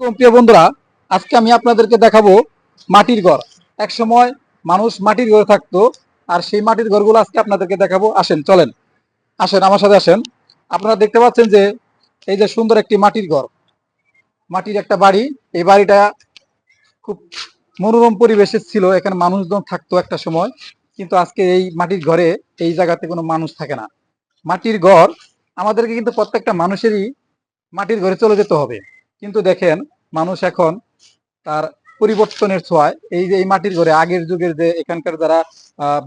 প্রিয় বন্ধুরা, আজকে আমি আপনাদেরকে দেখাবো মাটির ঘর। এক সময় মানুষ মাটির ঘরে থাকতো, আর সেই মাটির ঘরগুলো আজকে আপনাদেরকে দেখাবো। আসেন, চলেন। আসেন, আমার সাথে আসেন। আপনারা দেখতে পাচ্ছেন যে, এই যে সুন্দর একটি মাটির ঘর। মাটির একটা বাড়ি। এই বাড়িটা খুব মনোরম পরিবেশে ছিল। এখানে মানুষজন থাকতো একটা সময়। কিন্তু আজকে এই মাটির ঘরে, এই জায়গাতে কোনো মানুষ থাকে না। মাটির ঘর, আমাদেরকে কিন্তু প্রত্যেকটা মানুষেরই মাটির ঘরে চলে যেতে হবে। কিন্তু দেখেন, মানুষ এখন তার পরিবর্তনের ছোঁয়ায়। এই যে এই মাটির ঘরে, আগের যুগের যে এখানকার যারা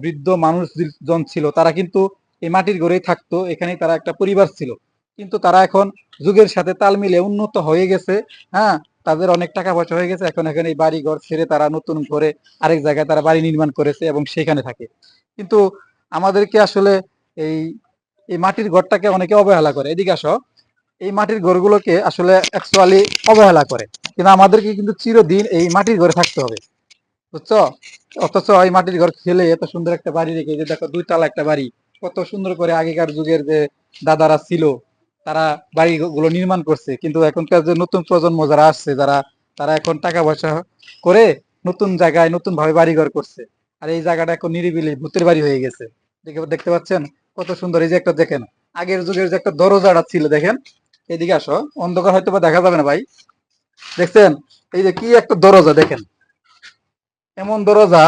বৃদ্ধ মানুষজন ছিল, তারা কিন্তু এই মাটির ঘরেই থাকতো, এখানেই তারা একটা পরিবার ছিল। কিন্তু তারা এখন যুগের সাথে তাল মিলে উন্নত হয়ে গেছে হ্যাঁ? তাদের অনেক টাকা পয়সা হয়ে গেছে, এখন এখানে এই বাড়ি ঘর ছেড়ে তারা নতুন করে আরেক জায়গায় তারা বাড়ি নির্মাণ করেছে এবং সেখানে থাকে। কিন্তু আমাদেরকে আসলে এই এই মাটির ঘরটাকে অনেকে অবহেলা করে। এদিকে আসো। এই মাটির ঘরগুলোকে আসলে অ্যাকচুয়ালি অবহেলা করে। কিন্তু আমাদেরকে কিন্তু চিরদিন এই মাটির ঘরে থাকতে হবে। বুঝছ? অথচ এই মাটির ঘর খেলে এত সুন্দর একটা বাড়ি রেখে যে দেখো দুই তালা একটা বাড়ি, কত সুন্দর করে আগেকার যুগের যে দাদারা ছিল, তারা বাড়িগুলো নির্মাণ করছে। কিন্তু এখনকার যে নতুন প্রজন্ম যারা আসছে, যারা, তারা এখন টাকা পয়সা করে নতুন জায়গায় নতুন ভাবে বাড়িঘর করছে। আর এই জায়গাটা এখন নিরিবিলি ভূতের বাড়ি হয়ে গেছে। দেখে- দেখতে পাচ্ছেন? কত সুন্দর। এই যে একটা দেখেন, আগের যুগের যে একটা দরজাটা ছিল, দেখেন? এদিকে আসো, অন্ধকার হয়তো বা দেখা যাবে না ভাই। দেখছেন? এই যে কি একটা দরজা, দেখেন। এমন দরজা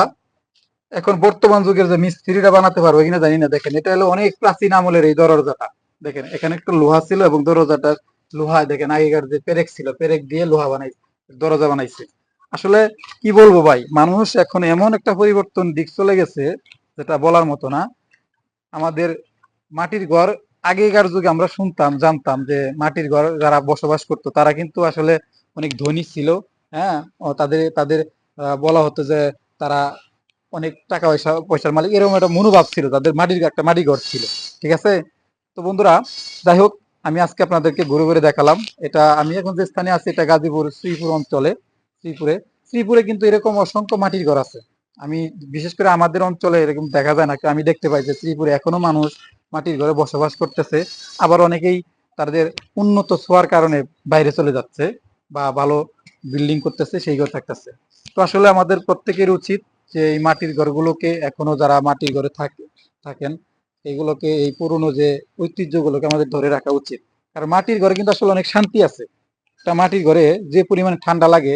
এখন বর্তমান যুগের যে মিস্ত্রিরা বানাতে পারবে কিনা জানি না, দেখেন। এটা হলো অনেক প্রাচীন আমলের এই দরজাটা। দেখেন, এখানে একটা লোহা ছিল এবং দরজাটা লোহায়, দেখেন, আগেকার যে পেরেক ছিল, পেরেক দিয়ে লোহা বানাই, দরজা বানাইছে। আসলে কি বলব ভাই, মানুষ এখন এমন একটা পরিবর্তন দিক চলে গেছে, যেটা বলার মতো না। আমাদের মাটির ঘর আগেকার যুগে আমরা শুনতাম, জানতাম যে মাটির ঘর যারা বসবাস করতো, তারা কিন্তু আসলে অনেক ধনী ছিল হ্যাঁ? তাদের তাদের বলা হতো যে তারা অনেক টাকা পয়সা, পয়সার মালিক, এরকম একটা মনোভাব ছিল, তাদের মাটির, একটা মাটি ঘর ছিল, ঠিক আছে? তো বন্ধুরা, যাই হোক, আমি আজকে আপনাদেরকে ঘুরে ঘুরে দেখালাম। এটা, আমি এখন যে স্থানে আছি, এটা গাজীপুর শ্রীপুর অঞ্চলে, শ্রীপুরে। শ্রীপুরে কিন্তু এরকম অসংখ্য মাটির ঘর আছে। আমি বিশেষ করে আমাদের অঞ্চলে এরকম দেখা যায় না আমি দেখতে পাই যে শ্রীপুরে এখনও মানুষ মাটির ঘরে বসবাস করতেছে। আবার অনেকেই তাদের উন্নত ছোঁয়ার কারণে বাইরে চলে যাচ্ছে বা ভালো বিল্ডিং করতেছে, সেই ঘর থাকতেছে। তো আসলে আমাদের প্রত্যেকের উচিত যে এই মাটির ঘরগুলোকে এখনও যারা মাটির ঘরে থাকে, থাকেন এইগুলোকে এই পুরনো যে ঐতিহ্যগুলোকে আমাদের ধরে রাখা উচিত। কারণ মাটির ঘরে কিন্তু আসলে অনেক শান্তি আছে। একটা মাটির ঘরে যে পরিমাণে ঠান্ডা লাগে,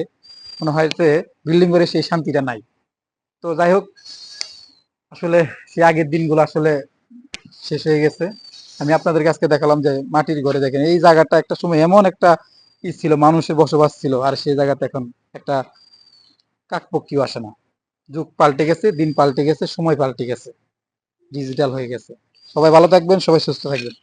মনে হয় যে বিল্ডিং ঘরে সেই শান্তিটা নাই। তো যাই হোক, আসলে সে আগের দিনগুলো আসলে শেষ হয়ে গেছে। আমি আপনাদেরকে আজকে দেখালাম যে মাটির ঘরে দেখেন, এই জায়গাটা একটা সময় এমন একটা ই ছিল, মানুষের বসবাস ছিল, আর সেই জায়গাতে এখন একটা কাকপক্ষীও আসে না। যুগ পাল্টে গেছে, দিন পাল্টে গেছে, সময় পাল্টে গেছে, ডিজিটাল হয়ে গেছে। সবাই ভালো থাকবেন, সবাই সুস্থ থাকবেন।